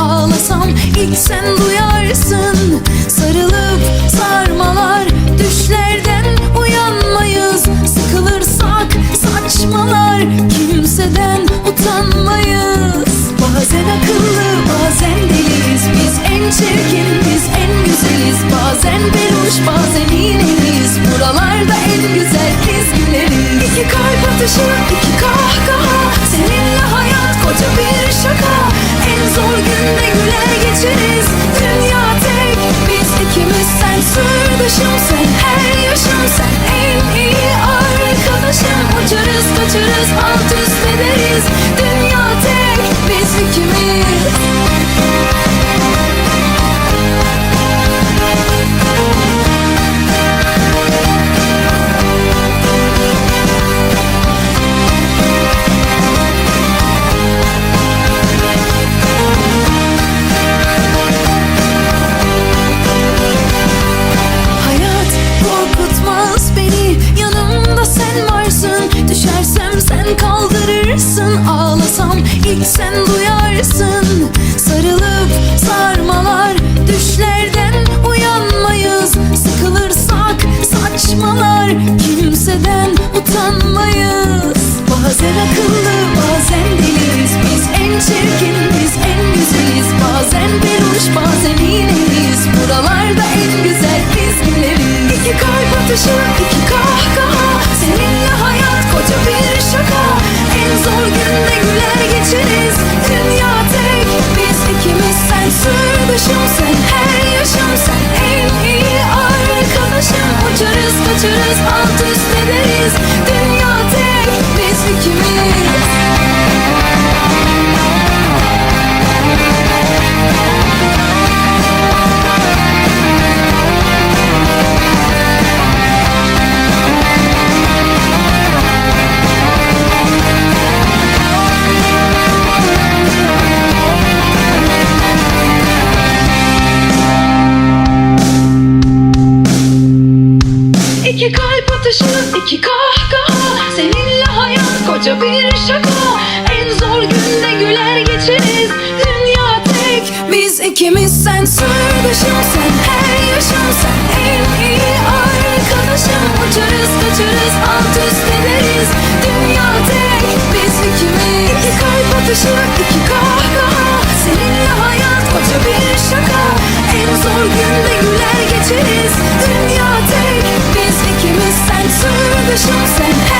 Ağlasam ilk sen duyarsın. Sarılıp sarmalar düşlerden uyanmayız. Sıkılırsak saçmalar kimseden utanmayız. Bazen akıllı bazen deliyiz. Biz en çirkin biz en güzeliz. Bazen peruş bazen iğneliyiz Buralarda en güzel biz güleriz İki kalp atışı zor günde güler geçeriz ilk sen duyarsın. Sarılıp sarmalar Düşlerden uyanmayız. Sıkılırsak saçmalar Kimseden utanmayız. Bazen akıllı bazen deliyiz. Biz en çirkin biz en güzeliz Bazen peruş bazen iğneliyiz Buralarda en güzel biz güleriz İki kalp atışı iki kahkaha İki kalp atışının iki kahkaha. Seninle hayat koca bir şaka. En zor günde güler geçeriz. Dünya tek. Biz ikimiz Sen sırdaşım sen her yaşım sen. En iyi arkadaşım. Uçarız kaçarız alt üst ederiz. Dünya tek. Biz ikimiz. İki kalp atışının iki kahkaha. Seninle hayat koca bir şaka. En zor günde güler geçeriz. Dünya the shots and